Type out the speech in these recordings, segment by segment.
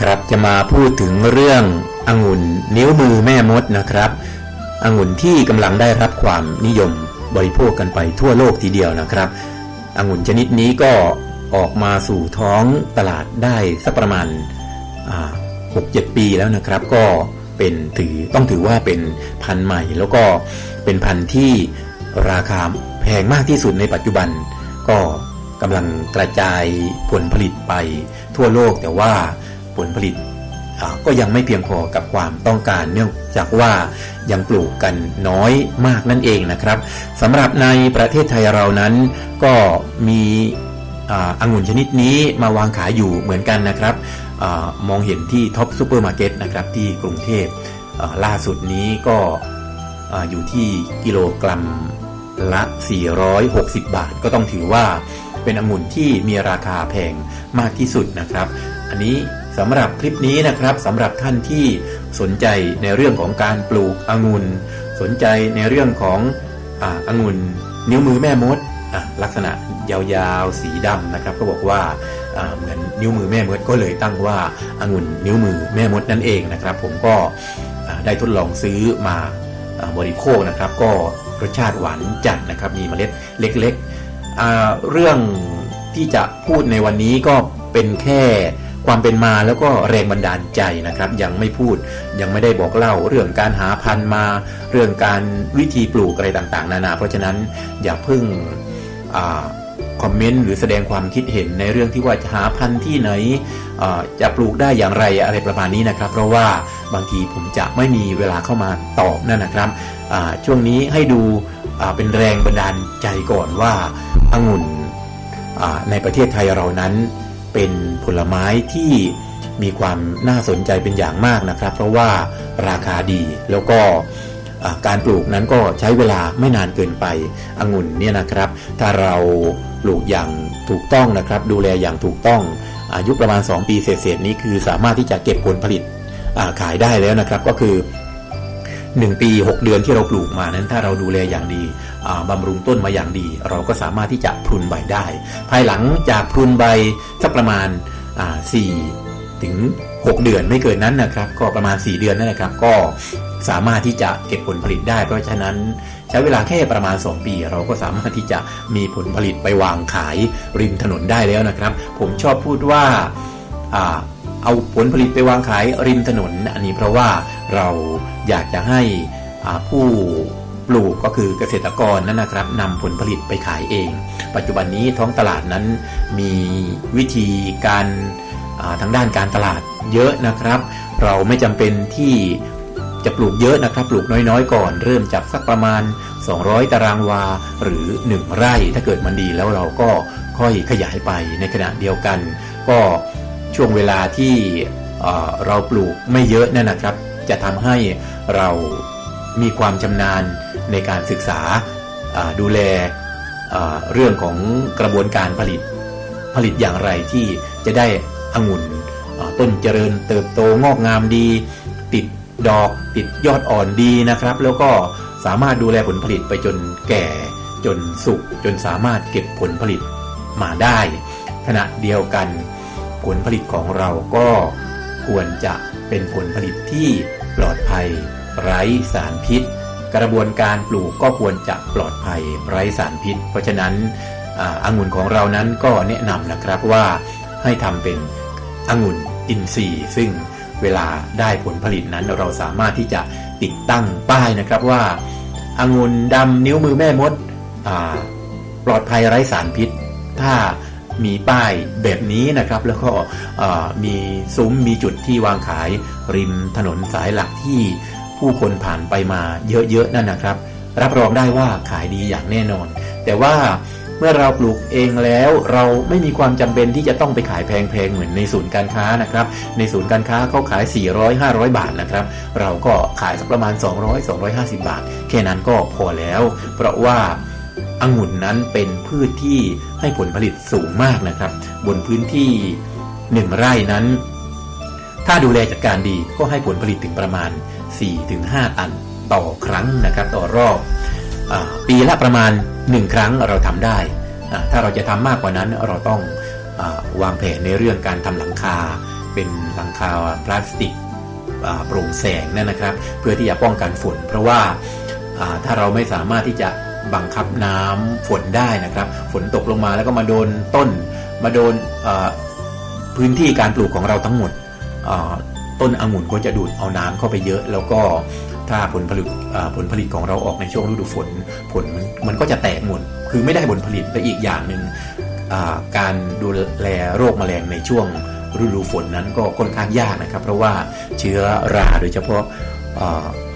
ครับจะมาพูดถึงเรื่ององุ่นนิ้วมือแม่มดนะครับองุ่นที่กำลังได้รับความนิยมบริโภคกันไปทั่วโลกทีเดียวนะครับองุ่นชนิดนี้ก็ออกมาสู่ท้องตลาดได้สักประมาณหกเจ็ดปีแล้วนะครับ ก็เป็นถือต้องถือว่าเป็นพันธุ์ใหม่ แล้วก็เป็นพันธุ์ที่ราคาแพงมากที่สุดในปัจจุบัน ก็กำลังกระจายผลผลิตไปทั่วโลกแต่ว่า ผลผลิตก็ยังไม่เพียงพอกับความต้องการเนื่องจากว่ายังปลูกกันน้อยมากนั่นเองนะครับสำหรับในประเทศไทยเรานั้นก็มีอาองุ่นชนิดนี้มาวางขายอยู่เหมือนกันนะครับอมองเห็นที่ท็อปซูเปอร์มาร์เก็ตนะครับที่กรุงเทพล่าสุดนี้ก็ออยู่ที่กิโลกรัมละ 460 บาท ก็ต้องถือว่าเป็นองุ่นที่มีราคาแพงมากที่สุดนะครับ อันนี้ สำหรับคลิปนี้นะครับสำหรับท่านที่สนใจในเรื่องของการปลูกองุ่นสนใจในเรื่องของอ่าองุ่นนิ้วมือแม่มดอะลักษณะยาวๆสีดำนะครับ ก็บอกว่าอ่าเหมือนนิ้วมือแม่มดก็เลยตั้งว่าองุ่นนิ้วมือแม่มดนั่นเองนะครับ ผมก็ได้ทดลองซื้อมาอบริโภคนะครับ ก็รสชาติหวานจัดนะครับ มีเมล็ดเล็กๆอ่าเรื่องที่จะพูดในวันนี้ก็เป็นแค่ ความเป็นมาแล้วก็แรงบันดาลใจนะครับ ยังไม่พูดยังไม่ได้บอกเล่าเรื่องการหาพันธุ์มา เรื่องการวิธีปลูกอะไรต่างๆ นานา เพราะฉะนั้นอย่าเพิ่งอคอมเมนต์หรือแสดงความคิดเห็นในเรื่องที่ว่าจะหาพันธุ์ที่ไหนจะปลูกได้อย่างไรอะไรประมาณนี้นะครับ เพราะว่าบางทีผมจะไม่มีเวลาเข้ามาตอบนั่นนะครับช่วงนี้ให้ดูเป็นแรงบันดาลใจก่อนว่าองุ่นในประเทศไทยเรานั้น เป็นผลไม้ที่มีความน่าสนใจเป็นอย่างมากนะครับ เพราะว่าราคาดีแล้วก็การปลูกนั้นก็ใช้เวลาไม่นานเกินไปองุ่นเนี่ยนะครับ ถ้าเราปลูกอย่างถูกต้องนะครับ ดูแลอย่างถูกต้องอายุประมาณ 2 ปีเศษๆนี้คือสามารถที่จะเก็บผลผลิตขายได้แล้วนะครับ ก็คือ 1 ปี 6 เดือนที่เราปลูกมานั้นถ้าเราดูแลอย่างดีบำรุงต้นมาอย่างดี เราก็สามารถที่จะพรุนใบได้ ภายหลังจากพรุนใบสักประมาณอ่า4ถึง 6 เดือนไม่เกินนั้นนะครับ ก็ประมาณ 4 เดือนนั่นแหละครับ ก็สามารถที่จะเก็บผลผลิตได้ เพราะฉะนั้นใช้เวลาแค่ประมาณ 2 ปี เราก็สามารถที่จะมีผลผลิตไปวางขายริมถนนได้แล้วนะครับ ผมชอบพูดว่า เอาผลผลิตไปวางขายริมถนน อันนี้เพราะว่าเราอยากจะให้ผู้ปลูกก็คือเกษตรกรนั่นนะครับนำผลผลิตไปขายเอง ปัจจุบันนี้ท้องตลาดนั้นมีวิธีการาทางด้านการตลาดเยอะนะครับ เราไม่จำเป็นที่จะปลูกเยอะนะครับ ปลูกน้อยๆ ก่อน เริ่มจากสักประมาณ 200 ตารางวาหรือ 1 ไร่ ถ้าเกิดมันดีแล้วเราก็ค่อยขยายไปในขณะเดียวกัน ก็ ช่วงเวลาที่เราปลูกไม่เยอะนั่นนะครับ จะทำให้เรามีความชำนาญในการศึกษาดูแลเรื่องของกระบวนการผลิตผลิตอย่างไรที่จะได้องุ่นต้นเจริญเติบโตงอกงามดี ติดดอกติดยอดอ่อนดีนะครับ แล้วก็สามารถดูแลผลผลิตไปจนแก่จนสุกจนสามารถเก็บผลผลิตมาได้ ขณะเดียวกัน ผลผลิตของเราก็ควรจะเป็นผลผลิตที่ปลอดภัย ไร้สารพิษ กระบวนการปลูกก็ควรจะปลอดภัยไร้สารพิษ เพราะฉะนั้นอาองุ่นของเรานั้นก็แนะนำนะครับว่าให้ทำเป็นองุ่นอินทรีย์ซึ่งเวลาได้ผลผลิตนั้นเราสามารถที่จะติดตั้งป้ายนะครับว่าองุ่นดำนิ้วมือแม่มดปลอดภัยไร้สารพิษ ถ้า มีป้ายแบบนี้นะครับ แล้วก็มีซุ้มมีจุดที่วางขายริมถนนสายหลักที่ผู้คนผ่านไปมาเยอะๆนั่นนะครับ รับรองได้ว่าขายดีอย่างแน่นอน แต่ว่าเมื่อเราปลูกเองแล้วเราไม่มีความจำเป็นที่จะต้องไปขายแพงๆเหมือนในศูนย์การค้านะครับ ในศูนย์การค้าเขาขาย 400 500 บาทนะครับ เราก็ขายสักประมาณ 200 250 บาท แค่นั้นก็พอแล้ว เพราะว่า องุ่นนั้นเป็นพืชที่ให้ผลผลิตสูงมากนะครับ บนพื้นที่หนึ่งไร่นั้น ถ้าดูแลจัดการดีก็ให้ผลผลิตถึงประมาณ 4-5 ตันต่อครั้งนะครับ ต่อรอบอปีละประมาณ 1 ครั้งเราทำได้ ถ้าเราจะทำมากกว่านั้นเราต้องอวางแผนในเรื่องการทำหลังคา เป็นหลังคาพลาสติกโปร่งแสงนั่นนะครับ เพื่อที่จะป้องกันฝน เพราะว่าถ้าเราไม่สามารถที่จะ บังคับน้ำฝนได้นะครับ ฝนตกลงมาแล้วก็มาโดนต้น มาโดนพื้นที่การปลูกของเราทั้งหมดต้นองุ่นก็จะดูดเอาน้ำเข้าไปเยอะ แล้วก็ถ้าผลผลิตผลผลิตของเราออกในช่วงฤดูฝน ผลมันก็จะแตกหมดคือไม่ได้ผลผลิตและอีกอย่างหนึ่งการดูแลโรคแมลงในช่วงฤดูฝนนั้นก็ค่อนข้างยากนะครับ เพราะว่าเชื้อราโดยเฉพาะ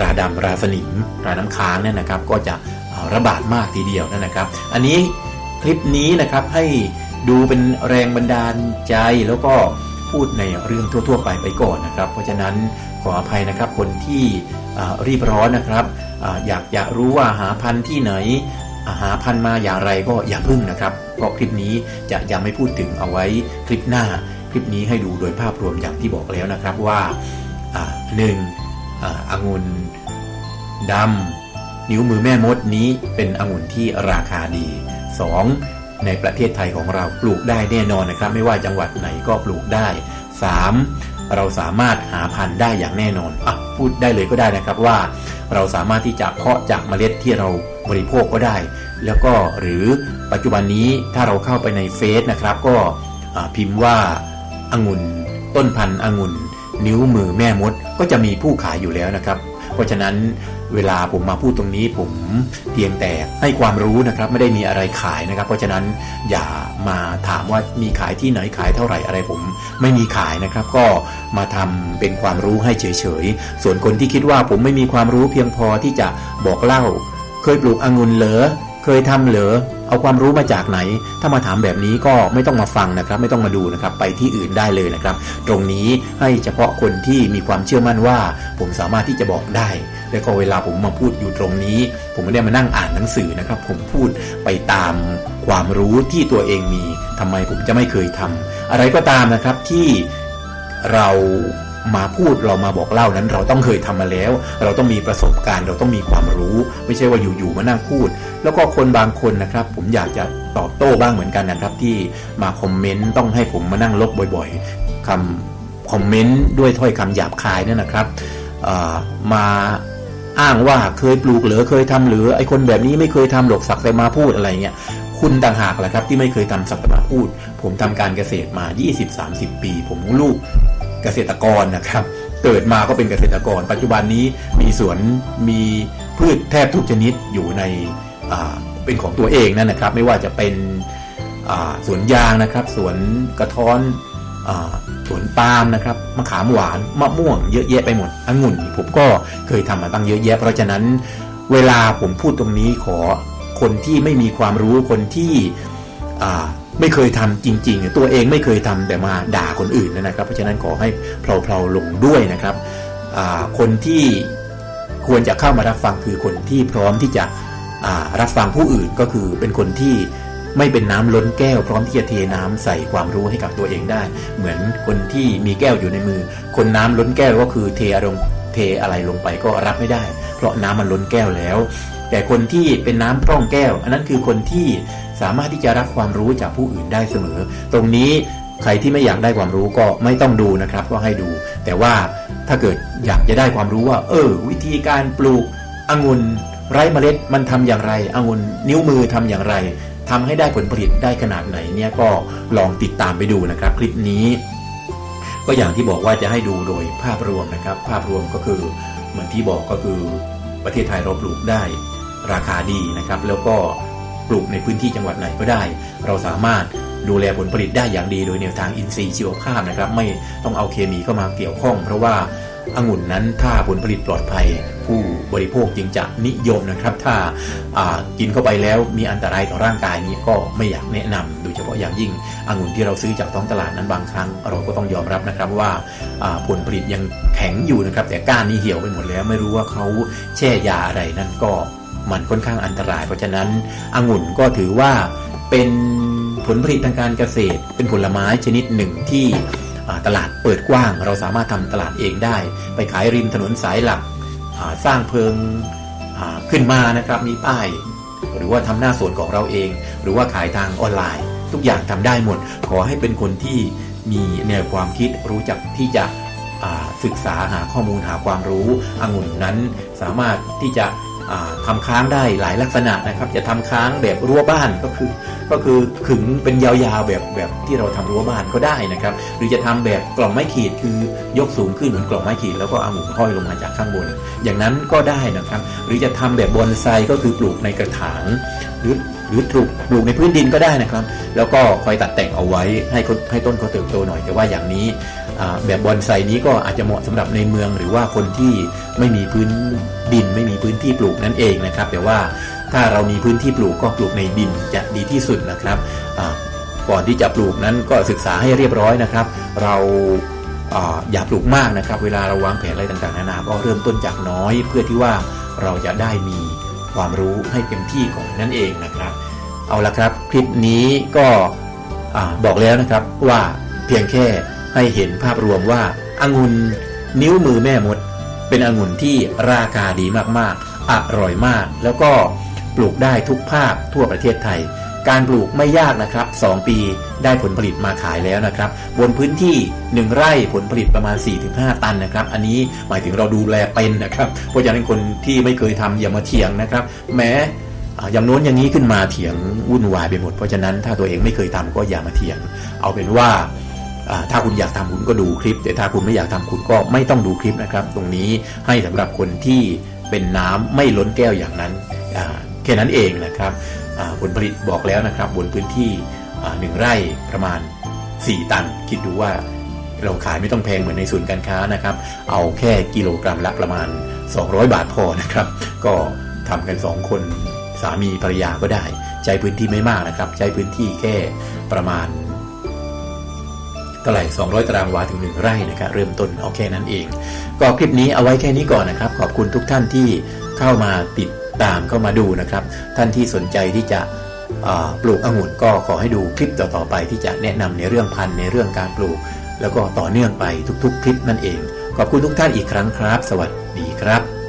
ราดำราสนิมราน้ำค้างเนี่ยนะครับ ก็จะ ระบาดมากทีเดียวนะครับ อันนี้คลิปนี้นะครับให้ดูเป็นแรงบันดาลใจแล้วก็พูดในเรื่องทั่ว ๆ ไปไปก่อนนะครับ เพราะฉะนั้นขออภัยนะครับคนที่รีบร้อนนะครับออยากอยากรู้ว่าหาพันธุ์ที่ไหนาหาพันธุ์มาอย่างไรก็อย่าพึ่งนะครับ เพราะคลิปนี้จะยังไม่พูดถึงเอาไว้คลิปหน้า คลิปนี้ให้ดูโดยภาพรวมอย่างที่บอกแล้วนะครับว่าาหนึ่งอ่าองุ่นดำ นิ้วมือแม่มดนี้เป็นองุ่นที่ราคาดี 2. ในประเทศไทยของเราปลูกได้แน่นอนนะครับ ไม่ว่าจังหวัดไหนก็ปลูกได้ 3. เราสามารถหาพันธุ์ได้อย่างแน่นอนอะพูดได้เลยก็ได้นะครับว่า เราสามารถที่จะเพาะจากเมล็ดที่เราบริโภคก็ได้ แล้วก็หรือปัจจุบันนี้ถ้าเราเข้าไปในเฟซนะครับก็พิมพ์ว่าองุ่นต้นพันธุ์องุ่น นิ้วมือแม่มดก็จะมีผู้ขายอยู่แล้วนะครับ เพราะฉะนั้น เวลาผมมาพูดตรงนี้ผมเพียงแต่ให้ความรู้นะครับ ไม่ได้มีอะไรขายนะครับ เพราะฉะนั้นอย่ามาถามว่ามีขายที่ไหนขายเท่าไหร่อะไรผม ไม่มีขายนะครับ ก็มาทำเป็นความรู้ให้เฉยๆส่วนคนที่คิดว่าผมไม่มีความรู้เพียงพอที่จะบอกเล่า เคยปลูกองุ่นเหรอเคยทำเหรอ เอาความรู้มาจากไหน ถ้ามาถามแบบนี้ก็ไม่ต้องมาฟังนะครับ ไม่ต้องมาดูนะครับ ไปที่อื่นได้เลยนะครับ ตรงนี้ให้เฉพาะคนที่มีความเชื่อมั่นว่า ผมสามารถที่จะบอกได้ แล้วก็เวลาผมมาพูดอยู่ตรงนี้ ผมไม่ได้มานั่งอ่านหนังสือนะครับ ผมพูดไปตามความรู้ที่ตัวเองมีทำไมผมจะไม่เคยทำอะไรก็ตามนะครับที่เรา มาพูดเรามาบอกเล่านั้น เราต้องเคยทำมาแล้ว เราต้องมีประสบการณ์ เราต้องมีความรู้ ไม่ใช่ว่าอยู่ๆมานั่งพูด แล้วก็คนบางคนนะครับ ผมอยากจะตอบโต้บ้างเหมือนกันนะครับ ที่มาคอมเมนต์ต้องให้ผมมานั่งลบบ่อยๆคำคอมเมนต์ด้วยถ้อยคำหยาบคายนี่ยนะครับมาอ้างว่าเคยปลูกหรือเคยทำหรือไอคนแบบนี้ไม่เคยทำหรอกสักแต่มาพูดอะไรเงี้ยคุณต่างหากแหละครับที่ไม่เคยทำสักแต่มาพูด ผมทำการเกษตรมา 20-30 ปี ผมลูก เกษตรกรนะครับ เกิดมาก็เป็นเกษตรกร ปัจจุบันนี้มีสวนมีพืชแทบทุกชนิดอยู่ในเป็นของตัวเองนั่นนะครับ ไม่ว่าจะเป็นสวนยางนะครับสวนกระท้อนอสวนปาล์มนะครับมะขามหวานมะม่วงเยอะแยะไปหมดองุ่นผมก็เคยทำมาตั้งเยอะแยะ เพราะฉะนั้นเวลาผมพูดตรงนี้ขอคนที่ไม่มีความรู้คนที่ ไม่เคยทำจริง ๆ ตัวเองไม่เคยทำแต่มาด่าคนอื่นนะครับ เพราะฉะนั้นขอให้เพลาๆลงด้วยนะครับคนที่ควรจะเข้ามารับฟังคือคนที่พร้อมที่จะรับฟังผู้อื่นก็คือเป็นคนที่ไม่เป็นน้ำล้นแก้วพร้อมที่จะเทน้ำใส่ความรู้ให้กับตัวเองได้ เหมือนคนที่มีแก้วอยู่ในมือ คนน้ำล้นแก้วก็คือเทอารมณ์เทอะไรลงไปก็รับไม่ได้ เพราะน้ำมันล้นแก้วแล้ว แต่คนที่เป็นน้ำพร่องแก้ว อันนั้นคือคนที่ สามารถที่จะรับความรู้จากผู้อื่นได้เสมอ ตรงนี้ใครที่ไม่อยากได้ความรู้ก็ไม่ต้องดูนะครับ ก็ให้ดู แต่ว่าถ้าเกิดอยากจะได้ความรู้ว่า เออ วิธีการปลูกองุ่นไร้เมล็ดมันทำอย่างไรองุ่นนิ้วมือทำอย่างไรทำให้ได้ผลผลิตได้ขนาดไหนเนี่ยก็ลองติดตามไปดูนะครับ คลิปนี้ ก็อย่างที่บอกว่าจะให้ดูโดยภาพรวมนะครับ ภาพรวมก็คือเหมือนที่บอกก็คือประเทศไทยเราปลูกได้ราคาดีนะครับ แล้วก็ ปลูกในพื้นที่จังหวัดไหนก็ได้ เราสามารถดูแลผลผลิตได้อย่างดีโดยแนวทางอินทรีย์ชีวภาพนะครับ ไม่ต้องเอาเคมีเข้ามาเกี่ยวข้อง เพราะว่าองุ่นนั้นถ้าผลผลิตปลอดภัย ผู้บริโภคจึงจะนิยมนะครับ ถ้าากินเข้าไปแล้วมีอันตรายต่อร่างกายนี้ก็ไม่อยากแนะนำโดยเฉพาะอย่างยิ่งองุ่นที่เราซื้อจากท้องตลาดนั้นบางครั้ง เราก็ต้องยอมรับนะครับว่าอ่าผลผลิตยังแข็งอยู่นะครับ แต่ก้านนี้เหี่ยวไปหมดแล้วไม่รู้ว่าเขาแช่ยาอะไรนั่นก็ มันค่อนข้างอันตราย เพราะฉะนั้นองุ่นก็ถือว่าเป็นผลผลิตทางการเกษตร เป็นผลไม้ชนิดหนึ่งที่ตลาดเปิดกว้าง เราสามารถทำตลาดเองได้ ไปขายริมถนนสายหลักสร้างเพิงขึ้นมานะครับมีป้าย หรือว่าทำหน้าสวนของเราเอง หรือว่าขายทางออนไลน์ ทุกอย่างทำได้หมด ขอให้เป็นคนที่มีแนวความคิดรู้จักที่จะศึกษาหาข้อมูลหาความรู้องุ่นนั้นสามารถที่จะ อ่าทำค้างได้หลายลักษณะนะครับ จะทำค้างแบบรั้วบ้านก็คือ ก็คือขึงเป็นยาวๆแบบแบบที่เราทำรั้วบ้านก็ได้นะครับ หรือจะทำแบบกล่องไม้ขีดคือยกสูงขึ้นเหมือนกล่องไม้ขีดแล้วก็เอาหมุนห้อยลงมาจากข้างบน อย่างนั้นก็ได้นะครับ หรือจะทำแบบบอนไซก็คือปลูกในกระถางหรือหรือปลูกปลูกในพื้นดินก็ได้นะครับ แล้วก็คอยตัดแต่งเอาไว้ให้ให้ต้นเขาเติบโตหน่อยแต่ว่าอย่างนี้ แบบบอนไซนี้ก็อาจจะเหมาะสำหรับในเมือง หรือว่าคนที่ไม่มีพื้นดินไม่มีพื้นที่ปลูกนั่นเองนะครับ แต่ว่าถ้าเรามีพื้นที่ปลูกก็ปลูกในดินจะดีที่สุดนะครับก่อนที่จะปลูกนั้นก็ศึกษาให้เรียบร้อยนะครับ เราอย่าปลูกมากนะครับ เวลาเราวางแผนอะไรต่างๆนานาก็เริ่มต้นจากน้อย เพื่อที่ว่าเราจะได้มีความรู้ให้เต็มที่ก่อนนั่นเองนะครับ เอาละครับ คลิปนี้ก็อบอกแล้วนะครับว่าเพียงแค่ ให้เห็นภาพรวมว่าองุ่นนิ้วมือแม่มด เป็นองุ่นที่ราคาดีมากๆ อร่อยมาก แล้วก็ปลูกได้ทุกภาคทั่วประเทศไทย การปลูกไม่ยากนะครับ 2 ปีได้ผลผลิตมาขายแล้วนะครับ บนพื้นที่ 1 ไร่ผลผลิตประมาณ 4-5 ตันนะครับ อันนี้หมายถึงเราดูแลเป็นนะครับ เพราะฉะนั้นคนที่ไม่เคยทำอย่ามาเถียงนะครับ แม้อย่างโน้นอย่างนี้ขึ้นมาเถียงวุ่นวายไปหมด เพราะฉะนั้นถ้าตัวเองไม่เคยทำก็อย่ามาเถียง เอาเป็นว่า ถ้าคุณอยากทำคุณก็ดูคลิป แต่ถ้าคุณไม่อยากทำคุณก็ไม่ต้องดูคลิปนะครับ ตรงนี้ให้สำหรับคนที่เป็นน้ำไม่ล้นแก้วอย่างนั้นแค่นั้นเองนะครับผลผลิตบอกแล้วนะครับ บนพื้นที่หนึ่งไร่ประมาณ 4 ตัน คิดดูว่าเราขายไม่ต้องแพงเหมือนในศูนย์การค้านะครับ เอาแค่กิโลกรัมละประมาณ 200 บาทพอนะครับ ก็ทำกัน 2 คนสามีภรรยาก็ได้ ใช้พื้นที่ไม่มากนะครับ ใช้พื้นที่แค่ประมาณ เท่าไหร่ 200 ตารางวาถึง 1 ไร่นะครับเริ่มต้นเอาแค่นั้นเอง ก็คลิปนี้เอาไว้แค่นี้ก่อนนะครับ ขอบคุณทุกท่านที่เข้ามาติดตามเข้ามาดูนะครับ ท่านที่สนใจที่จะปลูกองุ่นก็ขอให้ดูคลิปต่อๆไปที่จะแนะนำในเรื่องพันธุ์ในเรื่องการปลูก แล้วก็ต่อเนื่องไปทุกๆ คลิปนั่นเอง ขอบคุณทุกท่านอีกครั้งครับ สวัสดีครับ